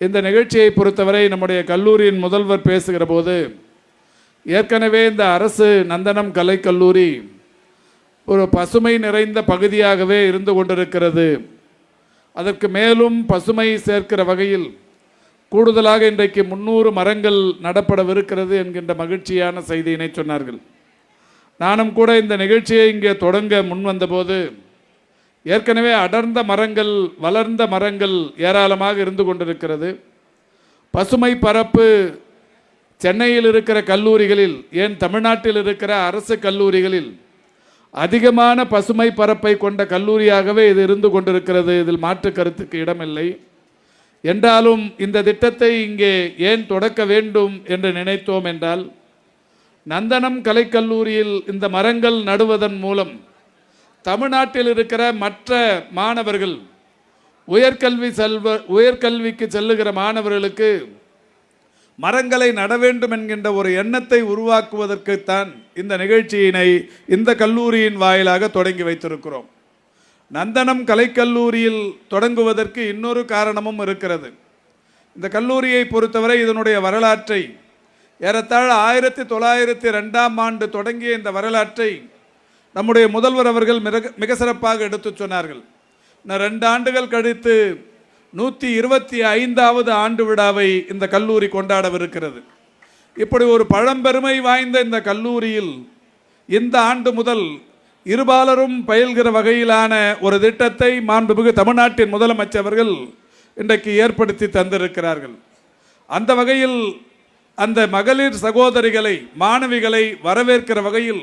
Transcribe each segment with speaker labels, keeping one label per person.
Speaker 1: இந்த நிகழ்ச்சியை பொறுத்தவரை நம்முடைய கல்லூரியின் முதல்வர் பேசுகிற போது ஏற்கனவே இந்த அரசு நந்தனம் கலைக்கல்லூரி ஒரு பசுமை நிறைந்த பகுதியாகவே இருந்து கொண்டிருக்கிறது. அதற்கு மேலும் பசுமை சேர்க்கிற வகையில் கூடுதலாக இன்றைக்கு முன்னூறு மரங்கள் நடப்படவிருக்கிறது என்கின்ற மகிழ்ச்சியான செய்தியினை சொன்னார்கள். நானும் கூட இந்த நிகழ்ச்சியை இங்கே தொடங்க முன் வந்தபோது ஏற்கனவே அடர்ந்த மரங்கள் வளர்ந்த மரங்கள் ஏராளமாக இருந்து கொண்டிருக்கிறது. பசுமை பரப்பு சென்னையில் இருக்கிற கல்லூரிகளில் ஏன் தமிழ்நாட்டில் இருக்கிற அரசு கல்லூரிகளில் அதிகமான பசுமை பரப்பை கொண்ட கல்லூரியாகவே இது இருந்து கொண்டிருக்கிறது. இதில் மாற்று கருத்துக்கு இடமில்லை. என்றாலும் இந்த திட்டத்தை இங்கே ஏன் தொடக்க வேண்டும் என்று நினைத்தோம் என்றால் நந்தனம் கலைக்கல்லூரியில் இந்த மரங்கள் நடுவதன் மூலம் தமிழ்நாட்டில் இருக்கிற மற்ற மாணவர்கள் உயர்கல்வி செல்வ உயர்கல்விக்கு செல்லுகிற மாணவர்களுக்கு மரங்களை நட வேண்டும் என்கின்ற ஒரு எண்ணத்தை உருவாக்குவதற்குத்தான் இந்த நிகழ்ச்சியினை இந்த கல்லூரியின் வாயிலாக தொடங்கி வைத்திருக்கிறோம். நந்தனம் கலைக்கல்லூரியில் தொடங்குவதற்கு இன்னொரு காரணமும் இருக்கிறது. இந்த கல்லூரியை பொறுத்தவரை இதனுடைய வரலாற்றை ஏறத்தாழ ஆயிரத்தி தொள்ளாயிரத்தி ரெண்டாம் ஆண்டு தொடங்கிய இந்த வரலாற்றை நம்முடைய முதல்வர் அவர்கள் மிக மிக சிறப்பாக எடுத்துச் சொன்னார்கள். நான் ரெண்டு ஆண்டுகள் கழித்து நூற்றி இருபத்தி ஐந்தாவது ஆண்டு விழாவை இந்த கல்லூரி கொண்டாடவிருக்கிறது. இப்படி ஒரு பழம்பெருமை வாய்ந்த இந்த கல்லூரியில் இந்த ஆண்டு முதல் இருபாலரும் பயில்கிற வகையிலான ஒரு திட்டத்தை மாண்புமிகு தமிழ்நாட்டின் முதலமைச்சர்கள் இன்றைக்கு ஏற்படுத்தி தந்திருக்கிறார்கள். அந்த வகையில் அந்த மகளிர் சகோதரிகளை மாணவிகளை வரவேற்கிற வகையில்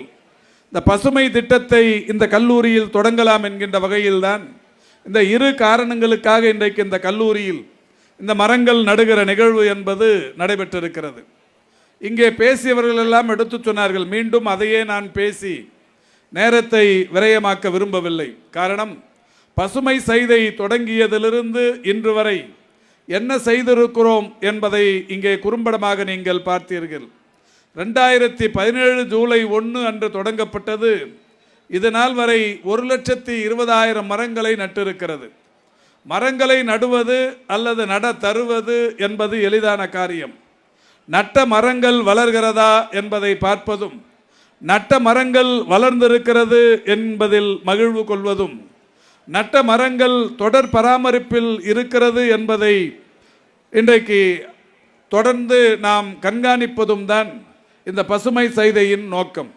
Speaker 1: இந்த பசுமை திட்டத்தை இந்த கல்லூரியில் தொடங்கலாம் என்கின்ற வகையில்தான் இந்த இரு காரணங்களுக்காக இன்றைக்கு இந்த கல்லூரியில் இந்த மரங்கள் நடுகிற நிகழ்வு என்பது நடைபெற்றிருக்கிறது. இங்கே பேசியவர்கள் எல்லாம் எடுத்துச் சொன்னார்கள் மீண்டும் அதையே நான் பேசி நேரத்தை விரயமாக்க விரும்பவில்லை. காரணம் பசுமை செய்தை தொடங்கியதிலிருந்து இன்று வரை என்ன செய்திருக்கிறோம் என்பதை இங்கே குறும்படமாக நீங்கள் பார்த்தீர்கள். ரெண்டாயிரத்தி பதினேழு ஜூலை ஒன்று அன்று தொடங்கப்பட்டது. இதனால் வரை ஒரு லட்சத்தி இருபதாயிரம் மரங்களை நட்டிருக்கிறது. மரங்களை நடுவது அல்லது நட தருவது என்பது எளிதான காரியம். நட்ட மரங்கள் வளர்கிறதா என்பதை பார்ப்பதும் நட்ட மரங்கள் வளர்ந்திருக்கிறது என்பதில் மகிழ்வு கொள்வதும் நட்ட மரங்கள் தொடர் பராமரிப்பில் இருக்கிறது என்பதை இன்றைக்கு தொடர்ந்து நாம் கண்காணிப்பதும் தான். இந்த பசுமை சைதையின் நோக்கம்.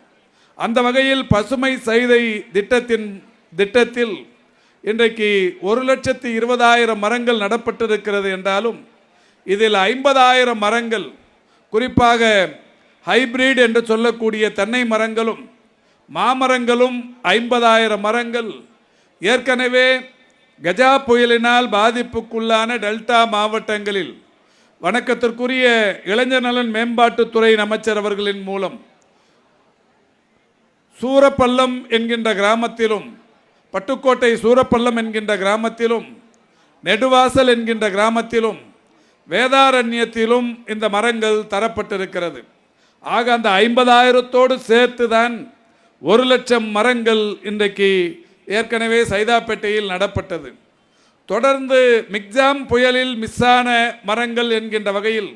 Speaker 1: அந்த வகையில் பசுமை சைதை திட்டத்தின் திட்டத்தில் இன்றைக்கு ஒரு லட்சத்தி இருபதாயிரம் மரங்கள் நடப்பட்டிருக்கிறது என்றாலும் இதில் ஐம்பதாயிரம் மரங்கள் குறிப்பாக ஹைபிரிட் என்று சொல்லக்கூடிய தென்னை மரங்களும் மாமரங்களும் ஐம்பதாயிரம் மரங்கள் ஏற்கனவே கஜா புயலினால் பாதிப்புக்குள்ளான டெல்டா மாவட்டங்களில் வணக்கத்திற்குரிய இளைஞர் நலன் மேம்பாட்டுத்துறை அமைச்சர் அவர்களின் மூலம் சூரப்பள்ளம் என்கின்ற கிராமத்திலும் பட்டுக்கோட்டை சூரப்பள்ளம் என்கின்ற கிராமத்திலும் நெடுவாசல் என்கின்ற கிராமத்திலும் வேதாரண்யத்திலும் இந்த மரங்கள் தரப்பட்டிருக்கிறது. ஆக அந்த ஐம்பதாயிரத்தோடு சேர்த்து தான் ஒரு லட்சம் மரங்கள் இன்றைக்கு ஏற்கனவே சைதாப்பேட்டையில் நடப்பட்டது. தொடர்ந்து மிக்ஜாம் புயலில் மிஸ்ஸான மரங்கள் என்கின்ற வகையில்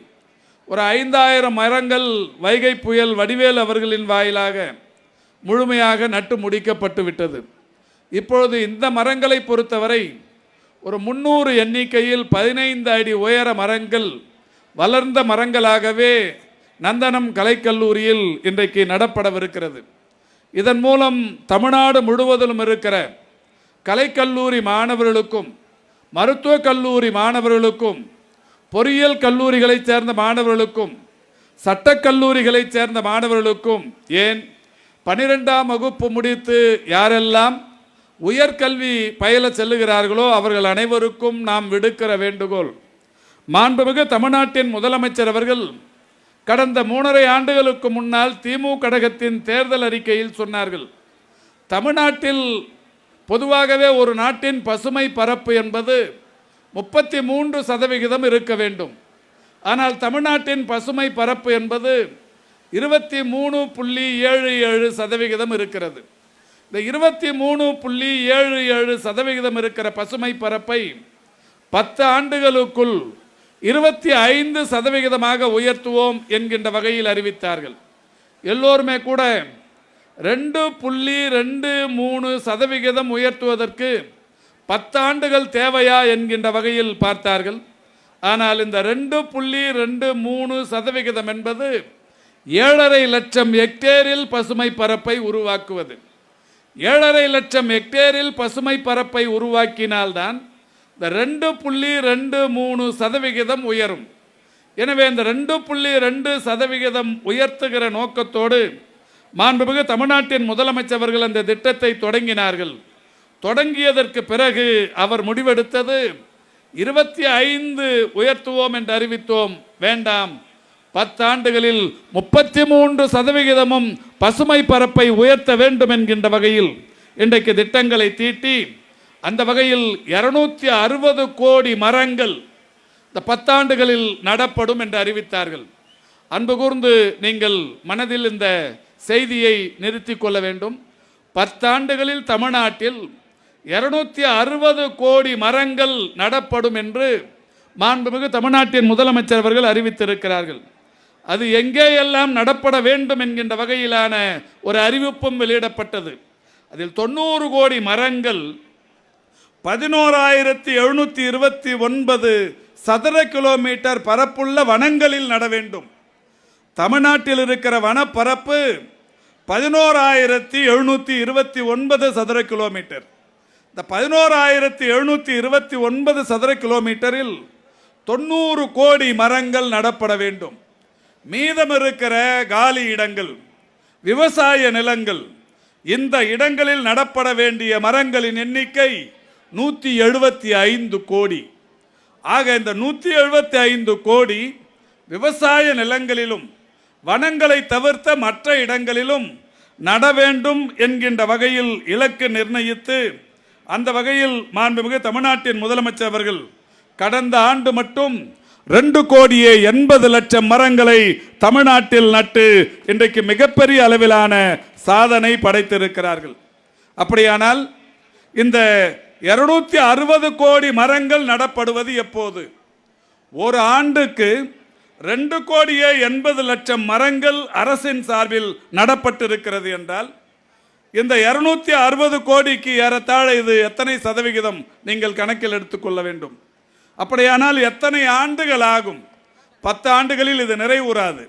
Speaker 1: ஒரு ஐந்தாயிரம் மரங்கள் வைகை புயல் வடிவேல் அவர்களின் வாயிலாக முழுமையாக நட்டு முடிக்கப்பட்டு விட்டது. இப்பொழுது இந்த மரங்களை பொறுத்தவரை ஒரு முந்நூறு எண்ணிக்கையில் பதினைந்து அடி உயர மரங்கள் வளர்ந்த மரங்களாகவே நந்தனம் கலைக்கல்லூரியில் இன்றைக்கு நடப்படவிருக்கிறது. இதன் மூலம் தமிழ்நாடு முழுவதிலும் இருக்கிற கலைக்கல்லூரி மாணவர்களுக்கும் மருத்துவக் கல்லூரி மாணவர்களுக்கும் பொறியியல் கல்லூரிகளைச் சேர்ந்த மாணவர்களுக்கும் சட்டக் கல்லூரிகளைச் சேர்ந்த மாணவர்களுக்கும் ஏன்? பனிரெண்டாம் வகுப்பு முடித்து யாரெல்லாம் உயர்கல்வி பயில செல்லுகிறார்களோ அவர்கள் அனைவருக்கும் நாம் விடுக்கிற வேண்டுகோள். மாண்புமிகு தமிழ்நாட்டின் முதலமைச்சர் அவர்கள் கடந்த மூணரை ஆண்டுகளுக்கு முன்னால் திமுக கழகத்தின் தேர்தல் அறிக்கையில் சொன்னார்கள். தமிழ்நாட்டில் பொதுவாகவே ஒரு நாட்டின் பசுமை பரப்பு என்பது முப்பத்தி மூன்று சதவிகிதம் இருக்க வேண்டும். ஆனால் தமிழ்நாட்டின் பசுமை பரப்பு என்பது இருபத்தி மூணு புள்ளி ஏழு ஏழு சதவிகிதம் இருக்கிறது. இந்த இருபத்தி மூணு புள்ளி ஏழு ஏழு சதவிகிதம் இருக்கிற பசுமை பரப்பை பத்து ஆண்டுகளுக்குள் இருபத்தி ஐந்து சதவிகிதமாக உயர்த்துவோம் என்கின்ற வகையில் அறிவித்தார்கள். எல்லோருமே கூட ரெண்டு புள்ளி ரெண்டு மூணு சதவிகிதம் உயர்த்துவதற்கு பத்தாண்டுகள் தேவையா என்கின்ற வகையில் பார்த்தார்கள். ஆனால் இந்த ரெண்டு புள்ளி ரெண்டு மூணு சதவிகிதம் என்பது ஏழரை லட்சம் ஹெக்டேரில் பசுமை பரப்பை உருவாக்குவது. ஏழரை லட்சம் ஹெக்டேரில் பசுமை பரப்பை உருவாக்கினால்தான் இந்த ரெண்டு புள்ளி ரெண்டு மூணு சதவிகிதம் உயரும். எனவே இந்த ரெண்டு புள்ளி ரெண்டு சதவிகிதம் உயர்த்துகிற நோக்கத்தோடு மாண்புமிகு தமிழ்நாட்டின் முதலமைச்சர்கள் அந்த திட்டத்தை தொடங்கினார்கள். தொடங்கியதற்கு பிறகு அவர் முடிவெடுத்தது இருபத்தி ஐந்து உயர்த்துவோம் என்று அறிவித்தோம் வேண்டாம். பத்தாண்டுகளில் முப்பத்தி மூன்று சதவிகிதமும் பசுமை பரப்பை உயர்த்த வேண்டும் என்கின்ற வகையில் இன்றைக்கு திட்டங்களை தீட்டி அந்த வகையில் இருநூத்தி அறுபது கோடி மரங்கள் இந்த பத்தாண்டுகளில் நடப்படும் என்று அறிவித்தார்கள். அன்பு கூர்ந்து நீங்கள் மனதில் இந்த செய்தியை நிறுத்தி கொள்ள வேண்டும். பத்தாண்டுகளில் தமிழ்நாட்டில் இருநூத்தி அறுபது கோடி மரங்கள் நடப்படும் என்று மாண்புமிகு தமிழ்நாட்டின் முதலமைச்சர் அவர்கள் அறிவித்திருக்கிறார்கள். அது எங்கேயெல்லாம் நடப்பட வேண்டும் என்கின்ற வகையிலான ஒரு அறிவிப்பும் வெளியிடப்பட்டது. அதில் தொண்ணூறு கோடி மரங்கள் பதினோராயிரத்தி எழுநூற்றி இருபத்தி ஒன்பது சதுர கிலோமீட்டர் பரப்புள்ள வனங்களில் நட வேண்டும். தமிழ்நாட்டில் இருக்கிற வனப்பரப்பு பதினோராயிரத்தி எழுநூற்றி இருபத்தி ஒன்பது சதுர கிலோமீட்டர். இந்த பதினோராயிரத்தி எழுநூற்றி இருபத்தி ஒன்பது சதுர கிலோமீட்டரில் தொண்ணூறு கோடி மரங்கள் நடப்பட வேண்டும். மீதம் இருக்கிற காலி இடங்கள் விவசாய நிலங்கள் இந்த இடங்களில் நடப்பட வேண்டிய மரங்களின் எண்ணிக்கை நூற்றி எழுபத்தி ஐந்து கோடி. ஆக இந்த நூற்றி எழுபத்தி ஐந்து கோடி விவசாய நிலங்களிலும் வனங்களை தவிர்த்த மற்ற இடங்களிலும் நட வேண்டும் என்கின்ற வகையில் இலக்கு நிர்ணயித்து அந்த வகையில் மாண்புமிகு தமிழ்நாட்டின் முதலமைச்சர் அவர்கள் கடந்த ஆண்டு மட்டும் ரெண்டு கோடியே எண்பது லட்சம் மரங்களை தமிழ்நாட்டில் நட்டு இன்றைக்கு மிகப்பெரிய அளவிலான சாதனை படைத்திருக்கிறார்கள். அப்படியானால் இந்த இருநூத்தி அறுபது கோடி மரங்கள் நடப்படுவது எப்போது? ஒரு ஆண்டுக்கு ரெண்டு கோடியே எண்பது லட்சம் மரங்கள் அரசின் சார்பில் நடப்பட்டிருக்கிறது என்றால் இந்த இருநூத்தி அறுபது கோடிக்கு ஏறத்தாழ இது எத்தனை சதவிகிதம் நீங்கள் கணக்கில் எடுத்துக்கொள்ள வேண்டும்? அப்படியானால் எத்தனை ஆண்டுகள் ஆகும்? பத்து ஆண்டுகளில் இது நிறைவுறாது.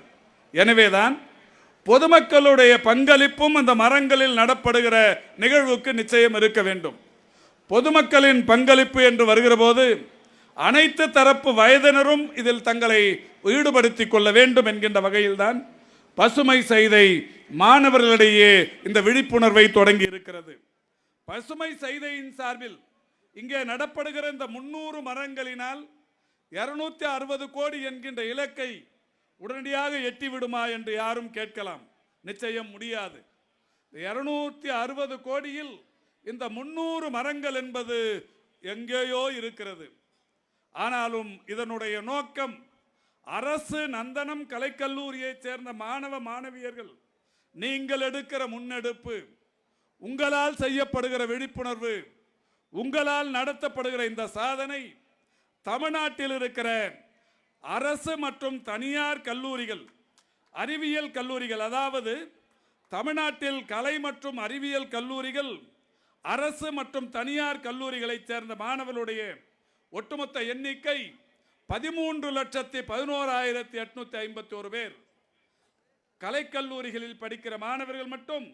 Speaker 1: எனவேதான் பொதுமக்களுடைய பங்களிப்பும் இந்த மரங்களில் நடப்படுகிற நிகழ்வுக்கு நிச்சயம் இருக்க வேண்டும். பொதுமக்களின் பங்களிப்பு என்று வருகிற போது அனைத்து தரப்பு வயதினரும் இதில் தங்களை ஈடுபடுத்திக் கொள்ள வேண்டும் என்கின்ற வகையில்தான் பசுமை செய்தை மாணவர்களிடையே இந்த விழிப்புணர்வை தொடங்கி இருக்கிறது. பசுமை செய்தையின் சார்பில் இங்கே நடப்படுகிற இந்த முன்னூறு மரங்களினால் இருநூத்தி அறுபது கோடி என்கின்ற இலக்கை உடனடியாக எட்டிவிடுமா என்று யாரும் கேட்கலாம். நிச்சயம் முடியாது. இருநூத்தி அறுபது கோடியில் இந்த முன்னூறு மரங்கள் என்பது எங்கேயோ இருக்கிறது. ஆனாலும் இதனுடைய நோக்கம் அரசு நந்தனம் கலைக்கல்லூரியைச் சேர்ந்த மாணவ மாணவியர்கள். நீங்கள் எடுக்கிற முன்னெடுப்பு உங்களால் செய்யப்படுகிற விழிப்புணர்வு உங்களால் நடத்தப்படுகிற இந்த சாதனை தமிழ்நாட்டில் இருக்கிற அரசு மற்றும் தனியார் கல்லூரிகள் அறிவியல் கல்லூரிகள் அதாவது தமிழ்நாட்டில் கலை மற்றும் அறிவியல் கல்லூரிகள் அரசு மற்றும் தனியார் கல்லூரிகளைச் சேர்ந்த மாணவர்களுடைய ஒட்டுமொத்த எண்ணிக்கை பதிமூன்று லட்சத்தி பதினோராயிரத்தி எட்நூத்தி ஐம்பத்தி ஒரு பேர். கலைக்கல்லூரிகளில் படிக்கிற மாணவர்கள் மட்டும்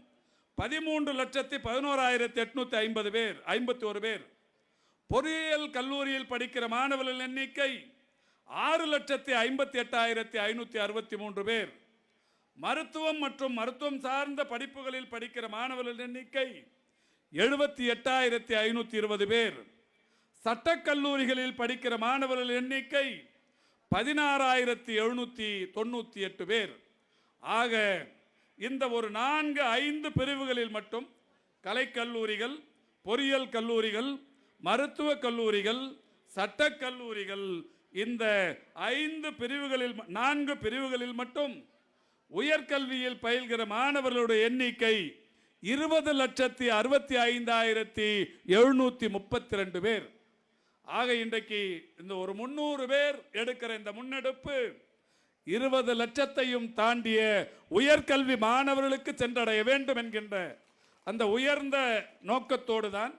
Speaker 1: பதிமூன்று லட்சத்தி பதினோராயிரத்தி எட்நூத்தி ஐம்பது பேர் ஐம்பத்தி ஒரு பேர். பொறியியல் கல்லூரியில் படிக்கிற மாணவர்கள் எண்ணிக்கை ஆறு லட்சத்தி ஐம்பத்தி எட்டாயிரத்தி ஐநூற்றி அறுபத்தி மூன்று பேர். மருத்துவம் மற்றும் மருத்துவம் சார்ந்த படிப்புகளில் படிக்கிற மாணவர்கள் எண்ணிக்கை எழுபத்தி எட்டாயிரத்தி ஐநூற்றி இருபது பேர். சட்டக்கல்லூரிகளில் படிக்கிற மாணவர்கள் எண்ணிக்கை பதினாறாயிரத்தி எழுநூற்றி தொண்ணூற்றி எட்டு பேர். ஆக இந்த ஒரு நான்கு ஐந்து பிரிவுகளில் மட்டும் கலைக்கல்லூரிகள் பொறியியல் கல்லூரிகள் மருத்துவக் கல்லூரிகள் சட்டக் கல்லூரிகள் இந்த ஐந்து பிரிவுகளில் நான்கு பிரிவுகளில் மட்டும் உயர்கல்வியில் பயில்கிற மாணவர்களுடைய எண்ணிக்கை இருபது லட்சத்தி அறுபத்தி ஐந்தாயிரத்தி எழுநூற்றி முப்பத்தி ரெண்டு பேர். ஆக இன்றைக்கு இந்த ஒரு முன்னூறு பேர் எடுக்கிற இந்த முன்னெடுப்பு இருபது லட்சத்தையும் தாண்டிய உயர்கல்வி மாணவர்களுக்கு சென்றடைய வேண்டும் என்கின்ற அந்த உயர்ந்த நோக்கத்தோடு தான்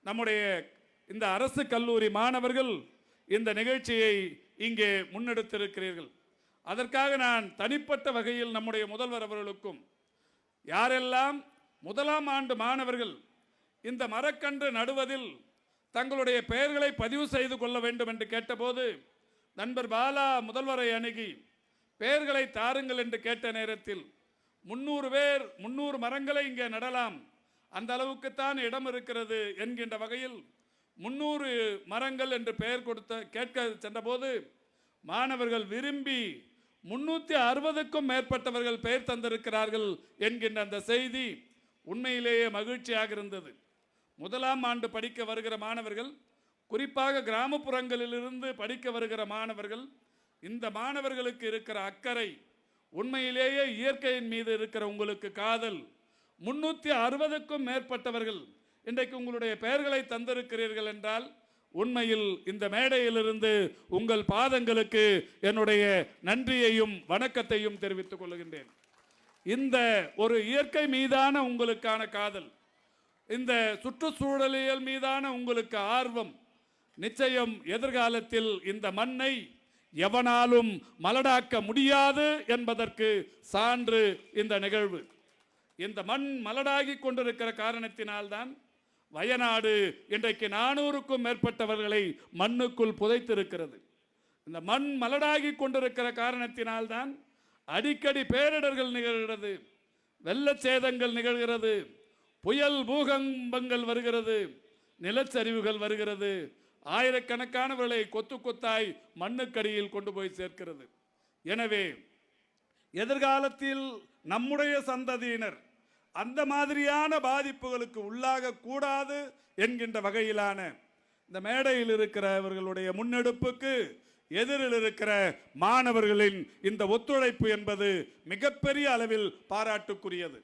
Speaker 1: நம்முடைய இந்த அரசு கல்லூரி மாணவர்கள் இந்த நிகழ்ச்சியை இங்கே முன்னெடுத்திருக்கிறீர்கள். அதற்காக நான் தனிப்பட்ட வகையில் நம்முடைய முதல்வர் அவர்களுக்கும் யாரெல்லாம் முதலாம் ஆண்டு மாணவர்கள் இந்த மரக்கன்று நடுவதில் தங்களுடைய பெயர்களை பதிவு செய்து கொள்ள வேண்டும் என்று கேட்டபோது நண்பர் பாலா முதல்வரை அணுகி பெயர்களை தாருங்கள் என்று கேட்ட நேரத்தில் முன்னூறு பேர் முன்னூறு மரங்களை இங்கே நடலாம். அந்த அளவுக்குத்தான் இடம் இருக்கிறது என்கின்ற வகையில் முன்னூறு மரங்கள் என்று பெயர் கொடுத்த கேட்க சென்றபோது மாணவர்கள் விரும்பி முன்னூற்றி அறுபதுக்கும் மேற்பட்டவர்கள் பெயர் தந்திருக்கிறார்கள் என்கின்ற அந்த செய்தி உண்மையிலேயே மகிழ்ச்சியாக இருந்தது. முதலாம் ஆண்டு படிக்க வருகிற மாணவர்கள் குறிப்பாக கிராமப்புறங்களிலிருந்து படிக்க வருகிற மாணவர்கள் இந்த மாணவர்களுக்கு இருக்கிற அக்கறை உண்மையிலேயே இயற்கையின் மீது இருக்கிற உங்களுக்கு காதல் முன்னூற்றி அறுபதுக்கும் மேற்பட்டவர்கள் இன்றைக்கு உங்களுடைய பெயர்களை தந்திருக்கிறீர்கள் என்றால் உண்மையில் இந்த மேடையிலிருந்து உங்கள் பாதங்களுக்கு என்னுடைய நன்றியையும் வணக்கத்தையும் தெரிவித்துக் கொள்கின்றேன். இந்த ஒரு இயற்கை மீதான உங்களுக்கான காதல் இந்த சுற்றுச்சூழலியல் மீதான உங்களுக்கு ஆர்வம் நிச்சயம் எதிர்காலத்தில் இந்த மண்ணை எவனாலும் மலடாக்க முடியாது என்பதற்கு சான்று இந்த நிகழ்வு. இந்த மண் மலடாகி கொண்டிருக்கிற காரணத்தினால்தான் வயநாடு இன்றைக்கு நானூறுக்கும் மேற்பட்டவர்களை மண்ணுக்குள் புதைத்திருக்கிறது. இந்த மண் மலடாகி கொண்டிருக்கிற காரணத்தினால்தான் அடிக்கடி பேரிடர்கள் நிகழ்கிறது வெள்ளச்சேதங்கள் நிகழ்கிறது புயல் பூகம்பங்கள் வருகிறது நிலச்சரிவுகள் வருகிறது. ஆயிரக்கணக்கானவர்களை கொத்து கொத்தாய் மண்ணுக்கடியில் கொண்டு போய் சேர்க்கிறது. எனவே எதிர்காலத்தில் நம்முடைய சந்ததியினர் அந்த மாதிரியான பாதிப்புகளுக்கு உள்ளாக கூடாது என்கின்ற வகையிலான இந்த மேடையில் இருக்கிறவர்களுடைய முன்னெடுப்புக்கு எதிரில் இருக்கிற மாணவர்களின் இந்த ஒத்துழைப்பு என்பது மிகப்பெரிய அளவில் பாராட்டுக்குரியது.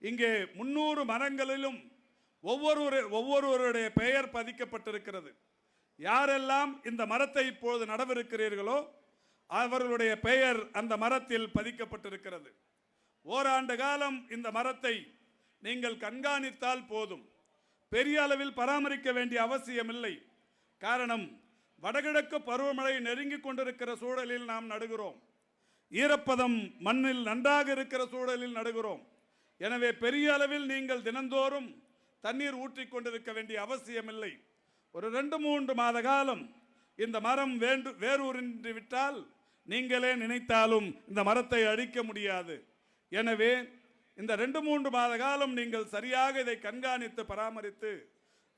Speaker 1: இங்கே முன்னூறு மரங்களிலும் ஒவ்வொரு ஒவ்வொருவருடைய பெயர் பதிக்கப்பட்டிருக்கிறது. யாரெல்லாம் இந்த மரத்தை இப்பொழுது நடவிருக்கிறீர்களோ அவர்களுடைய பெயர் அந்த மரத்தில் பதிக்கப்பட்டிருக்கிறது. ஓராண்டு காலம் இந்த மரத்தை நீங்கள் கண்காணித்தால் போதும். பெரிய அளவில் பராமரிக்க வேண்டிய அவசியமில்லை. காரணம் வடகிழக்கு பருவமழை நெருங்கிக் கொண்டிருக்கிற சூழலில் நாம் நடுகிறோம். ஈரப்பதம் மண்ணில் நன்றாக இருக்கிற சூழலில் நடுகிறோம். எனவே பெரிய அளவில் நீங்கள் தினந்தோறும் தண்ணீர் ஊற்றி கொண்டிருக்க வேண்டிய அவசியமில்லை. ஒரு ரெண்டு மூன்று மாத காலம் இந்த மரம் வேண்டு வேரூரின்றி விட்டால் நீங்களே நினைத்தாலும் இந்த மரத்தை அழிக்க முடியாது. எனவே இந்த ரெண்டு மூன்று மாத காலம் நீங்கள் சரியாக இதை கண்காணித்து பராமரித்து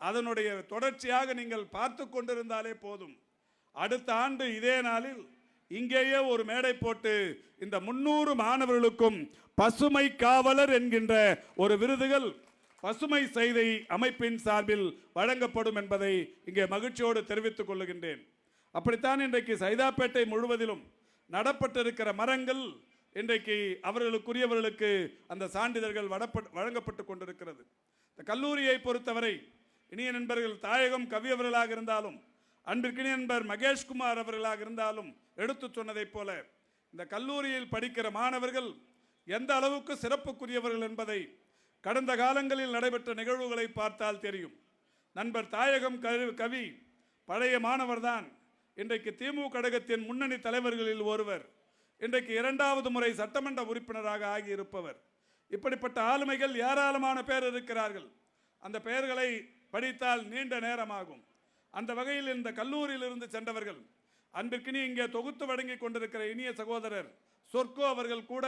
Speaker 1: அதனுடைய தொடர்ச்சியாக நீங்கள் பார்த்து கொண்டிருந்தாலே போதும். அடுத்த ஆண்டு இதே நாளில் இங்கேயே ஒரு மேடை போட்டு இந்த முன்னூறு மாணவர்களுக்கும் பசுமை காவலர் என்கின்ற ஒரு விருதுகள் பசுமை செய்தி அமைப்பின் சார்பில் வழங்கப்படும் என்பதை இங்கே மகிழ்ச்சியோடு தெரிவித்துக் கொள்ளுகின்றேன் அப்படித்தான் இன்றைக்கு சைதாப்பேட்டை முழுவதிலும் நடப்பட்டிருக்கிற மரங்கள் இன்றைக்கு அவர்களுக்குரியவர்களுக்கு அந்த சான்றிதழ்கள் வழங்கப்பட்டு கொண்டிருக்கிறது. இந்த கல்லூரியை பொறுத்தவரை இனிய நண்பர்கள் தாயகம் கவியவர்களாக இருந்தாலும் அன்பிற்கினிய நண்பர் மகேஷ்குமார் அவர்களாக இருந்தாலும் எடுத்து சொன்னதைப் போல இந்த கல்லூரியில் படிக்கிற மாணவர்கள் எந்த அளவுக்கு சிறப்புக்குரியவர்கள் என்பதை கடந்த காலங்களில் நடைபெற்ற நிகழ்வுகளை பார்த்தால் தெரியும். நண்பர் தாயகம் கவி பழைய மாணவர்தான். இன்றைக்கு திமுக கழகத்தின் முன்னணி தலைவர்களில் ஒருவர். இன்றைக்கு இரண்டாவது முறை சட்டமன்ற உறுப்பினராக ஆகியிருப்பவர். இப்படிப்பட்ட ஆளுமைகள் ஏராளமான பேர் இருக்கிறார்கள். அந்த பெயர்களை படித்தால் நீண்ட நேரமாகும். அந்த வகையில் இந்த கல்லூரியிலிருந்து சென்றவர்கள் அன்பிற்கினி இங்கே தொகுத்து வழங்கி கொண்டிருக்கிற இனிய சகோதரர் சொர்க்கோ அவர்கள் கூட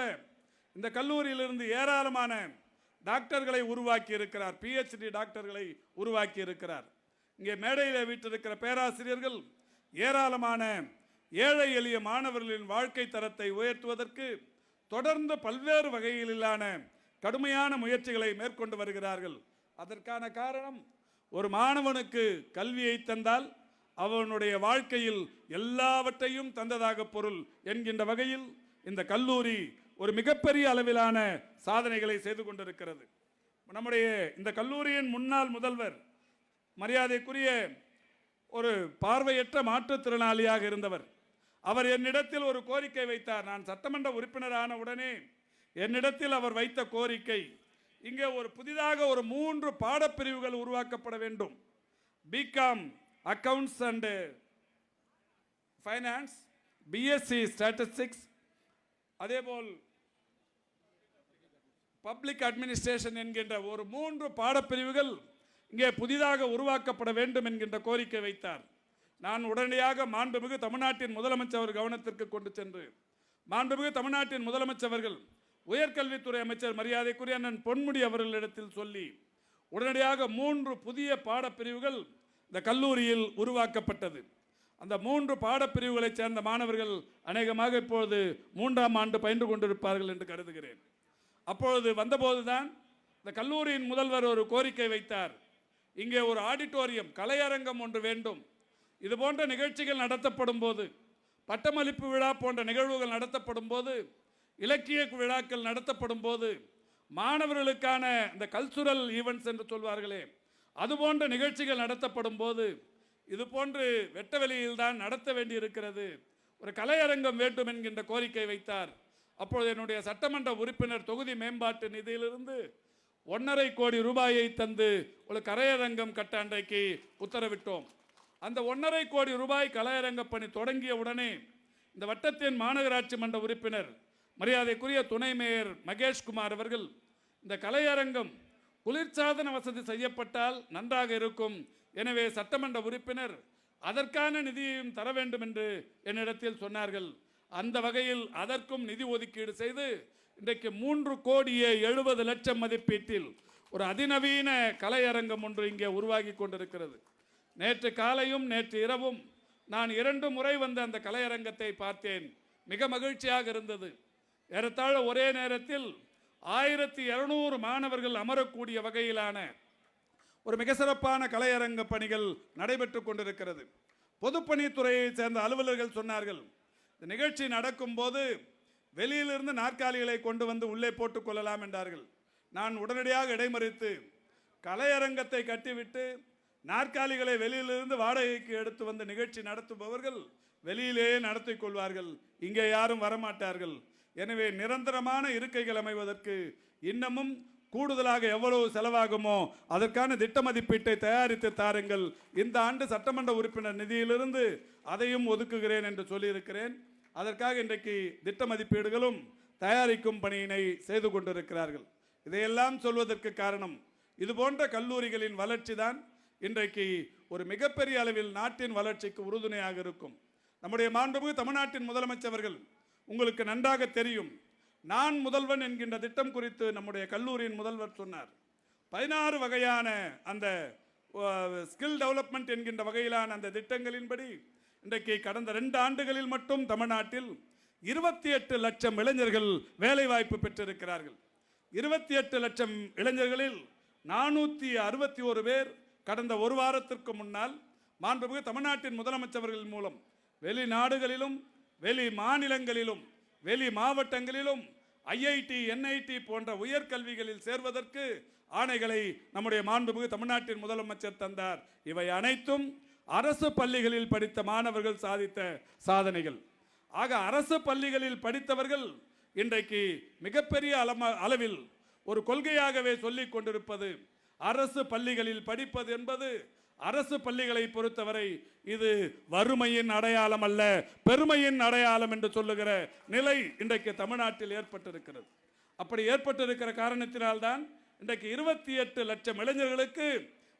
Speaker 1: இந்த கல்லூரியிலிருந்து ஏராளமான டாக்டர்களை உருவாக்கி இருக்கிறார் பிஹெச்டி டாக்டர்களை உருவாக்கி இருக்கிறார் இங்கே மேடையில் வீட்டிருக்கிற பேராசிரியர்கள் ஏராளமான ஏழை எளிய மாணவர்களின் வாழ்க்கை தரத்தை உயர்த்துவதற்கு தொடர்ந்து பல்வேறு வகையிலான கடுமையான முயற்சிகளை மேற்கொண்டு வருகிறார்கள். அதற்கான காரணம் ஒரு மாணவனுக்கு கல்வியை தந்தால் அவனுடைய வாழ்க்கையில் எல்லாவற்றையும் தந்ததாக பொருள் என்கின்ற வகையில் இந்த கல்லூரி ஒரு மிகப்பெரிய அளவிலான சாதனைகளை செய்து கொண்டிருக்கிறது. நம்முடைய இந்த கல்லூரியின் முன்னாள் முதல்வர் மரியாதைக்குரிய ஒரு பார்வையற்ற மாற்றுத்திறனாளியாக இருந்தவர். அவர் என்னிடத்தில் ஒரு கோரிக்கை வைத்தார். நான் சட்டமன்ற உறுப்பினரான உடனே என்னிடத்தில் அவர் வைத்த கோரிக்கை இங்கே ஒரு புதிதாக ஒரு மூன்று பாடப்பிரிவுகள் உருவாக்கப்பட வேண்டும். B Com accounts and finance B Sc statistics அதேபோல் பப்ளிக் அட்மினிஸ்ட்ரேஷன் என்கின்ற ஒரு மூன்று பாடப்பிரிவுகள் இங்கே புதிதாக உருவாக்கப்பட வேண்டும் என்கின்ற கோரிக்கை வைத்தார். நான் உடனடியாக மாண்புமிகு தமிழ்நாட்டின் முதலமைச்சர் கவனத்திற்கு கொண்டு சென்று மாண்புமிகு தமிழ்நாட்டின் முதலமைச்சர்கள் உயர்கல்வித்துறை அமைச்சர் மரியாதைக்குரிய அண்ணன் பொன்முடி அவர்களிடத்தில் சொல்லி உடனடியாக மூன்று புதிய பாடப்பிரிவுகள் இந்த கல்லூரியில் உருவாக்கப்பட்டது. அந்த மூன்று பாடப்பிரிவுகளைச் சேர்ந்த மாணவர்கள் அநேகமாக இப்பொழுது மூன்றாம் ஆண்டு பயின்று கொண்டிருப்பார்கள் என்று கருதுகிறேன். அப்பொழுது வந்தபோதுதான் இந்த கல்லூரியின் முதல்வர் ஒரு கோரிக்கை வைத்தார். இங்கே ஒரு ஆடிட்டோரியம் கலையரங்கம் ஒன்று வேண்டும். இது போன்ற நிகழ்ச்சிகள் நடத்தப்படும் போது பட்டமளிப்பு விழா போன்ற நிகழ்வுகள் நடத்தப்படும் போது இலக்கிய விழாக்கள் நடத்தப்படும் போது மாணவர்களுக்கான இந்த கல்ச்சுரல் ஈவெண்ட்ஸ் என்று சொல்வார்களே அது போன்ற நிகழ்ச்சிகள் நடத்தப்படும் போது இது போன்று வெட்டவெளியில் தான் நடத்த வேண்டியிருக்கிறது. ஒரு கலையரங்கம் வேண்டும் என்கின்ற கோரிக்கை வைத்தார். அப்பொழுது என்னுடைய சட்டமன்ற உறுப்பினர் தொகுதி மேம்பாட்டு நிதியிலிருந்து ஒன்றரை கோடி ரூபாயை தந்து ஒரு கலையரங்கம் கட்ட அன்றைக்கு உத்தரவிட்டோம். அந்த ஒன்றரை கோடி ரூபாய் கலையரங்க பணி தொடங்கிய உடனே இந்த வட்டத்தின் மாநகராட்சி மன்ற உறுப்பினர் மரியாதைக்குரிய துணை மேயர் மகேஷ்குமார் அவர்கள் இந்த கலையரங்கம் குளிர்சாதன வசதி செய்யப்பட்டால் நன்றாக இருக்கும். எனவே சட்டமன்ற உறுப்பினர் அதற்கான நிதியையும் தர வேண்டும் என்று என்னிடத்தில் சொன்னார்கள். அந்த வகையில் அதற்கும் நிதி ஒதுக்கீடு செய்து இன்றைக்கு மூன்று கோடியே எழுபது லட்சம் மதிப்பீட்டில் ஒரு அதிநவீன கலையரங்கம் ஒன்று இங்கே உருவாகி கொண்டிருக்கிறது. நேற்று காலையும் நேற்று இரவும் நான் இரண்டு முறை வந்த அந்த கலையரங்கத்தை பார்த்தேன். மிக மகிழ்ச்சியாக இருந்தது. ஏறத்தாழ ஒரே நேரத்தில் ஆயிரத்தி இரநூறு மாணவர்கள் அமரக்கூடிய வகையிலான ஒரு மிக சிறப்பான கலையரங்க பணிகள் நடைபெற்று கொண்டிருக்கிறது. பொதுப்பணித்துறையை சேர்ந்த அலுவலர்கள் சொன்னார்கள் இந்த நிகழ்ச்சி நடக்கும்போது வெளியிலிருந்து நாற்காலிகளை கொண்டு வந்து உள்ளே போட்டுக் கொள்ளலாம் என்றார்கள். நான் உடனடியாக இடைமறித்து கலையரங்கத்தை கட்டிவிட்டு நாற்காலிகளை வெளியிலிருந்து வாடகைக்கு எடுத்து வந்து நிகழ்ச்சி நடத்துபவர்கள் வெளியிலேயே நடத்திக் கொள்வார்கள். இங்கே யாரும் வரமாட்டார்கள். எனவே நிரந்தரமான இருக்கைகள் அமைவதற்கு இன்னமும் கூடுதலாக எவ்வளவு செலவாகுமோ அதற்கான திட்ட மதிப்பீட்டை தயாரித்து தாருங்கள். இந்த ஆண்டு சட்டமன்ற உறுப்பினர் நிதியிலிருந்து அதையும் ஒதுக்குகிறேன் என்று சொல்லியிருக்கிறேன். அதற்காக இன்றைக்கு திட்ட மதிப்பீடுகளும் தயாரிக்கும் பணியினை செய்து கொண்டிருக்கிறார்கள். இதையெல்லாம் சொல்வதற்கு காரணம் இது போன்ற கல்லூரிகளின் வளர்ச்சி தான் இன்றைக்கு ஒரு மிகப்பெரிய அளவில் நாட்டின் வளர்ச்சிக்கு உறுதுணையாக இருக்கும். நம்முடைய மாண்புமிகு தமிழ்நாட்டின் முதலமைச்சர்கள் உங்களுக்கு நன்றாக தெரியும். நான் முதல்வன் என்கின்ற திட்டம் குறித்து நம்முடைய கல்லூரியின் முதல்வர் சொன்னார். பதினாறு வகையான அந்த ஸ்கில் டெவலப்மெண்ட் என்கின்ற வகையிலான அந்த திட்டங்களின்படி இன்றைக்கு கடந்த ரெண்டு ஆண்டுகளில் மட்டும் தமிழ்நாட்டில் இருபத்தி எட்டு லட்சம் இளைஞர்கள் வேலைவாய்ப்பு பெற்றிருக்கிறார்கள். இருபத்தி எட்டு லட்சம் இளைஞர்களில் நானூற்றி அறுபத்தி ஒரு பேர் கடந்த ஒரு வாரத்திற்கு முன்னால் மாண்புமிகு தமிழ்நாட்டின் முதலமைச்சர்கள் மூலம் வெளிநாடுகளிலும் வெளி மாநிலங்களிலும் வெளி மாவட்டங்களிலும் ஐஐடி என்ஐடி போன்ற உயர்கல்விகளில் சேர்வதற்கு ஆணைகளை நம்முடைய மாண்புமிகு தமிழ்நாட்டின் முதலமைச்சர் தந்தார். இவை அனைத்தும் அரசு பள்ளிகளில் படித்த மாணவர்கள் சாதித்த சாதனைகள். ஆக அரசு பள்ளிகளில் படித்தவர்கள் இன்றைக்கு மிகப்பெரிய அளம அளவில் ஒரு கொள்கையாகவே சொல்லிக் கொண்டிருப்பது அரசு பள்ளிகளில் படிப்பது என்பது அரசு பள்ளிகளை பொறுத்தவரை இது வறுமையின் அடையாளம் அல்ல பெருமையின் அடையாளம் என்று சொல்லுகிற நிலை இன்றைக்கு தமிழ்நாட்டில் ஏற்பட்டிருக்கிறது. அப்படி ஏற்பட்டிருக்கிற காரணத்தினால்தான் இன்றைக்கு இருபத்தி எட்டு லட்சம் இளைஞர்களுக்கு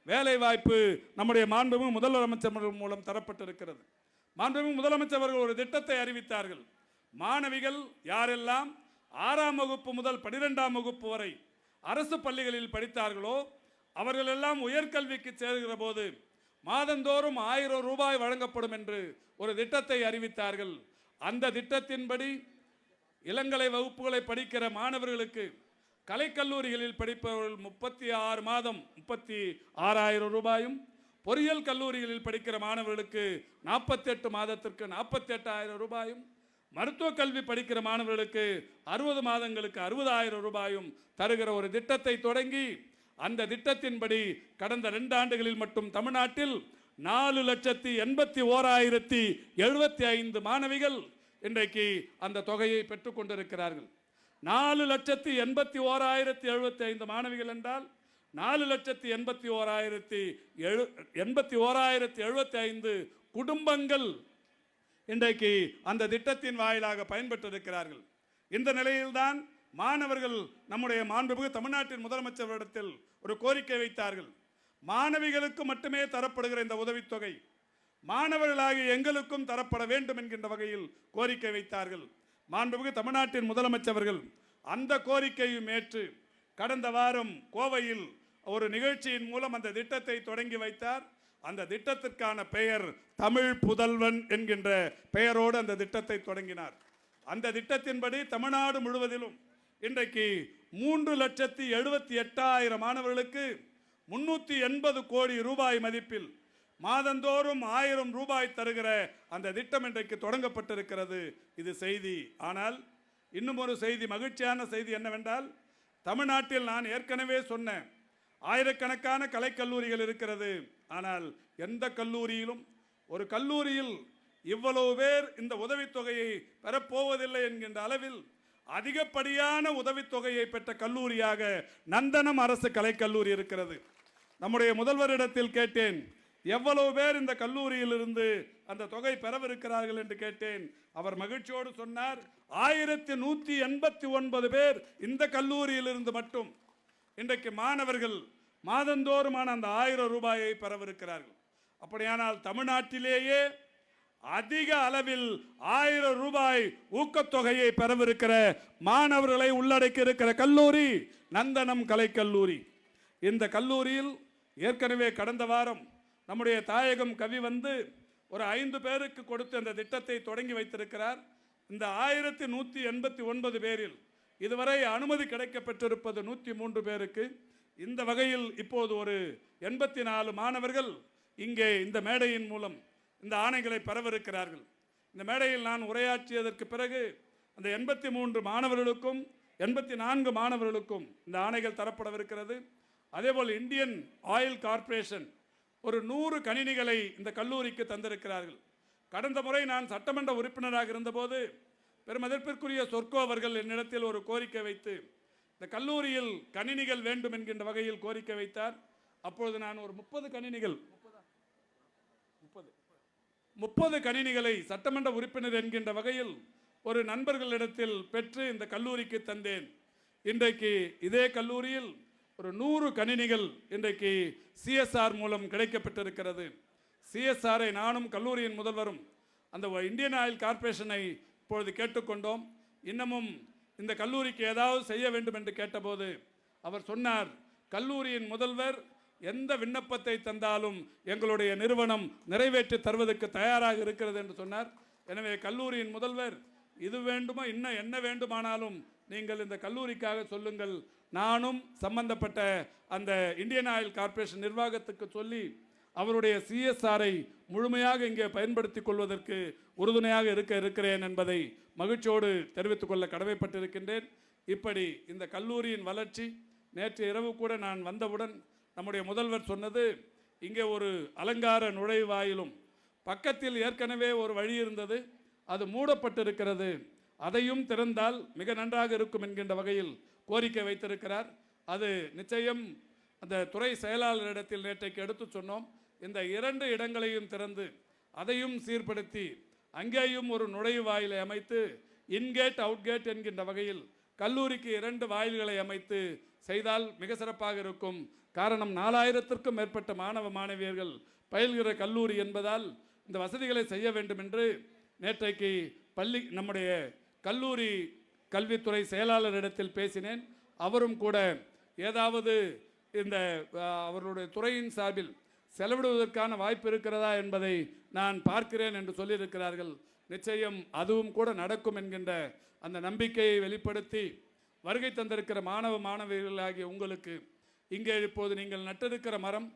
Speaker 1: வேலை வாய்ப்பு நம்முடைய மாண்புமிகு முதலமைச்சர் மூலம் தரப்பட்டிருக்கிறது. மாண்புமிகு முதலமைச்சர் அவர்கள் ஒரு திட்டத்தை அறிவித்தார்கள். மாணவிகள் யாரெல்லாம் ஆறாம் வகுப்பு முதல் பனிரெண்டாம் வகுப்பு வரை அரசு பள்ளிகளில் படித்தார்களோ அவர்கள் எல்லாம் உயர்கல்விக்கு சேருகிற போது மாதந்தோறும் ஆயிரம் ரூபாய் வழங்கப்படும் என்று ஒரு திட்டத்தை அறிவித்தார்கள். அந்த திட்டத்தின்படி இளங்கலை வகுப்புகளை படிக்கிற மாணவர்களுக்கு கலைக்கல்லூரிகளில் படிப்பவர்கள் முப்பத்தி ஆறு மாதம் முப்பத்தி ஆறாயிரம் ரூபாயும் பொறியியல் கல்லூரிகளில் படிக்கிற மாணவர்களுக்கு நாற்பத்தெட்டு மாதத்திற்கு நாற்பத்தெட்டாயிரம் ரூபாயும் மருத்துவக் கல்வி படிக்கிற மாணவர்களுக்கு அறுபது மாதங்களுக்கு அறுபதாயிரம் ரூபாயும் தருகிற ஒரு திட்டத்தை தொடங்கி அந்த திட்டத்தின்படி கடந்த ரெண்டு ஆண்டுகளில் மட்டும் தமிழ்நாட்டில் நாலு லட்சத்தி எண்பத்தி ஓராயிரத்தி எழுபத்தி ஐந்து மாணவிகள் இன்றைக்கு அந்த தொகையை பெற்றுக்கொண்டிருக்கிறார்கள் நாலு லட்சத்தி எண்பத்தி ஓராயிரத்தி எழுபத்தி ஐந்து மாணவிகள் என்றால் நாலு லட்சத்தி எண்பத்தி ஓராயிரத்தி எழு எண்பத்தி ஓராயிரத்தி எழுபத்தி ஐந்து குடும்பங்கள் இன்றைக்கு அந்த திட்டத்தின் வாயிலாக பயன்பெற்றிருக்கிறார்கள். இந்த நிலையில்தான் மாணவர்கள் நம்முடைய மாண்புமிகு தமிழ்நாட்டின் முதலமைச்சரிடத்தில் ஒரு கோரிக்கை வைத்தார்கள். மாணவிகளுக்கு மட்டுமே தரப்படுகிற இந்த உதவித்தொகை மாணவர்களாகிய எங்களுக்கும் தரப்பட வேண்டும் என்கின்ற வகையில் கோரிக்கை வைத்தார்கள். மாண்புமிகு தமிழ்நாட்டின் முதலமைச்சர்கள் அந்த கோரிக்கையும் ஏற்று கடந்த வாரம் கோவையில் ஒரு நிகழ்ச்சியின் மூலம் அந்த திட்டத்தை தொடங்கி வைத்தார். அந்த திட்டத்திற்கான பெயர் தமிழ் புதல்வன் என்கின்ற பெயரோடு அந்த திட்டத்தை தொடங்கினார். அந்த திட்டத்தின்படி தமிழ்நாடு முழுவதிலும் இன்றைக்கு மூன்று லட்சத்தி எழுபத்தி எட்டாயிரம் மாணவர்களுக்கு முன்னூற்றி எண்பது கோடி ரூபாய் மதிப்பில் மாதந்தோறும் ஆயிரம் ரூபாய் தருகிற அந்த திட்டம் இன்றைக்கு தொடங்கப்பட்டிருக்கிறது. இது செய்தி. ஆனால் இன்னும் ஒரு செய்தி மகிழ்ச்சியான செய்தி என்னவென்றால் தமிழ்நாட்டில் நான் ஏற்கனவே சொன்னேன் ஆயிரக்கணக்கான கலைக்கல்லூரிகள் இருக்கிறது. ஆனால் எந்த கல்லூரியிலும் ஒரு கல்லூரியில் இவ்வளவு பேர் இந்த உதவித்தொகையை பெறப்போவதில்லை என்கின்ற அளவில் அதிகப்படியான உதவித்தொகையை பெற்ற கல்லூரியாக நந்தனம் அரசு கலைக்கல்லூரி இருக்கிறது. நம்முடைய முதல்வரிடத்தில் கேட்டேன் எவ்வளவு பேர் இந்த கல்லூரியிலிருந்து அந்த தொகை பெறவிருக்கிறார்கள்? என்று கேட்டேன். அவர் மகிழ்ச்சியோடு சொன்னார் ஆயிரத்தி நூற்றி எண்பத்தி ஒன்பது பேர் இந்த கல்லூரியிலிருந்து மட்டும். இன்றைக்கு மாணவர்கள் மாதந்தோறுமான அந்த ஆயிரம் ரூபாயை பெறவிருக்கிறார்கள். அப்படியானால் தமிழ்நாட்டிலேயே அதிக அளவில் ஆயிரம் ரூபாய் ஊக்கத்தொகையை பெறவிருக்கிற மாணவர்களை உள்ளடக்கி இருக்கிற கல்லூரி நந்தனம் கலைக்கல்லூரி. இந்த கல்லூரியில் ஏற்கனவே கடந்த வாரம் நம்முடைய தாயகம் கவி வந்து ஒரு ஐந்து பேருக்கு கொடுத்து அந்த திட்டத்தை தொடங்கி வைத்திருக்கிறார். இந்த ஆயிரத்தி நூற்றி எண்பத்தி ஒன்பது பேரில் இதுவரை அனுமதி கிடைக்கப்பெற்றிருப்பது நூற்றி மூன்று பேருக்கு. இந்த வகையில் இப்போது ஒரு எண்பத்தி நாலு மாணவர்கள் இங்கே இந்த மேடையின் மூலம் இந்த ஆணைகளை பெறவிருக்கிறார்கள் இந்த மேடையில் நான் உரையாற்றியதற்கு பிறகு அந்த எண்பத்தி மூன்று மாணவர்களுக்கும் எண்பத்தி நான்கு மாணவர்களுக்கும் இந்த ஆணைகள் தரப்படவிருக்கிறது. அதேபோல் இந்தியன் ஆயில் கார்ப்பரேஷன் ஒரு நூறு கணினிகளை இந்த கல்லூரிக்கு தந்திருக்கிறார்கள். கடந்த முறை நான் சட்டமன்ற உறுப்பினராக இருந்தபோது பெருமதிப்பிற்குரிய சொர்க்கோ அவர்கள் என்னிடத்தில் ஒரு கோரிக்கை வைத்து இந்த கல்லூரியில் கணினிகள் வேண்டும் என்கின்ற வகையில் கோரிக்கை வைத்தார். அப்பொழுது நான் ஒரு முப்பது கணினிகள் முப்பது கணினிகளை சட்டமன்ற உறுப்பினர் என்கின்ற வகையில் ஒரு நண்பர்களிடத்தில் பெற்று இந்த கல்லூரிக்கு தந்தேன். இன்றைக்கு இதே கல்லூரியில் ஒரு நூறு கணினிகள் இன்றைக்கு சிஎஸ்ஆர் மூலம் கிடைக்கப்பட்டிருக்கிறது. சிஎஸ்ஆரை நானும் கல்லூரியின் முதல்வரும் அந்த இந்தியன் ஆயில் கார்ப்பரேஷனை இப்பொழுது கேட்டுக்கொண்டோம். இன்னமும் இந்த கல்லூரிக்கு ஏதாவது செய்ய வேண்டும் என்று கேட்டபோது அவர் சொன்னார் கல்லூரியின் முதல்வர் எந்த விண்ணப்பத்தை தந்தாலும் எங்களுடைய நிறுவனம் நிறைவேற்றி தருவதற்கு தயாராக இருக்கிறது என்று சொன்னார். எனவே கல்லூரியின் முதல்வர் இது வேண்டுமோ? இன்னும் என்ன வேண்டுமானாலும் நீங்கள் இந்த கல்லூரிக்காக சொல்லுங்கள். நானும் சம்பந்தப்பட்ட அந்த இந்தியன் ஆயில் கார்ப்பரேஷன் நிர்வாகத்துக்கு சொல்லி அவருடைய சிஎஸ்ஆரை முழுமையாக இங்கே பயன்படுத்தி கொள்வதற்கு உறுதுணையாக இருக்க இருக்கிறேன் என்பதை மகிழ்ச்சியோடு தெரிவித்துக் கொள்ள கடமைப்பட்டிருக்கின்றேன். இப்படி இந்த கல்லூரியின் வளர்ச்சி நேற்று இரவு கூட நான் வந்தவுடன் நம்முடைய முதல்வர் சொன்னது இங்கே ஒரு அலங்கார நுழைவாயிலும் பக்கத்தில் ஏற்கனவே ஒரு வழி இருந்தது அது மூடப்பட்டிருக்கிறது அதையும் திறந்தால் மிக நன்றாக இருக்கும் என்கின்ற வகையில் கோரிக்கை வைத்திருக்கிறார். அது நிச்சயம் அந்த துறை செயலாளரிடத்தில் நேற்றைக்கு எடுத்து சொன்னோம். இந்த இரண்டு இடங்களையும் திறந்து அதையும் சீர்படுத்தி அங்கேயும் ஒரு நுழைவாயிலை அமைத்து இன்கேட் அவுட்கேட் என்கின்ற வகையில் கல்லூரிக்கு இரண்டு வாயில்களை அமைத்து செய்தால் மிக சிறப்பாக இருக்கும் காரணம் நாலாயிரத்திற்கும் மேற்பட்ட மாணவ மாணவியர்கள் பயில்கிற கல்லூரி என்பதால் இந்த வசதிகளை செய்ய வேண்டும் என்று நேற்றைக்கு பள்ளி நம்முடைய கல்லூரி கல்வித்துறை செயலாளரிடத்தில் பேசினேன். அவரும் கூட ஏதாவது இந்த அவர்களுடைய துறையின் சார்பில் செலவிடுவதற்கான வாய்ப்பு இருக்கிறதா என்பதை நான் பார்க்கிறேன் என்று சொல்லியிருக்கிறார்கள். நிச்சயம் அதுவும் கூட நடக்கும் என்கின்ற அந்த நம்பிக்கையை வெளிப்படுத்தி வருகை தந்திருக்கிற மாணவ மாணவிகளாகிய உங்களுக்கு இங்கே இப்போது நீங்கள் நட்டிருக்கிற மரம்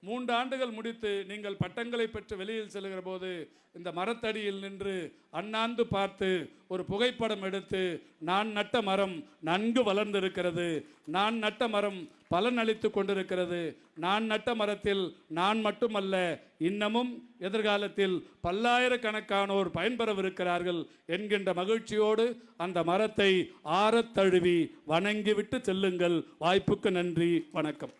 Speaker 1: மூன்று ஆண்டுகள் முடித்து நீங்கள் பட்டங்களை பெற்று வெளியில் செல்கிற போது இந்த மரத்தடியில் நின்று அண்ணாந்து பார்த்து ஒரு புகைப்படம் எடுத்து நான் நட்ட மரம் நன்கு வளர்ந்திருக்கிறது. நான் நட்ட மரம் பலன் அளித்து கொண்டிருக்கிறது. நான் நட்ட மரத்தில் நான் மட்டுமல்ல இன்னமும் எதிர்காலத்தில் பல்லாயிரக்கணக்கானோர் பயன்பெறவிருக்கிறார்கள் என்கின்ற மகிழ்ச்சியோடு அந்த மரத்தை ஆறத்தழுவி வணங்கிவிட்டு செல்லுங்கள். வாய்ப்புக்கு நன்றி. வணக்கம்.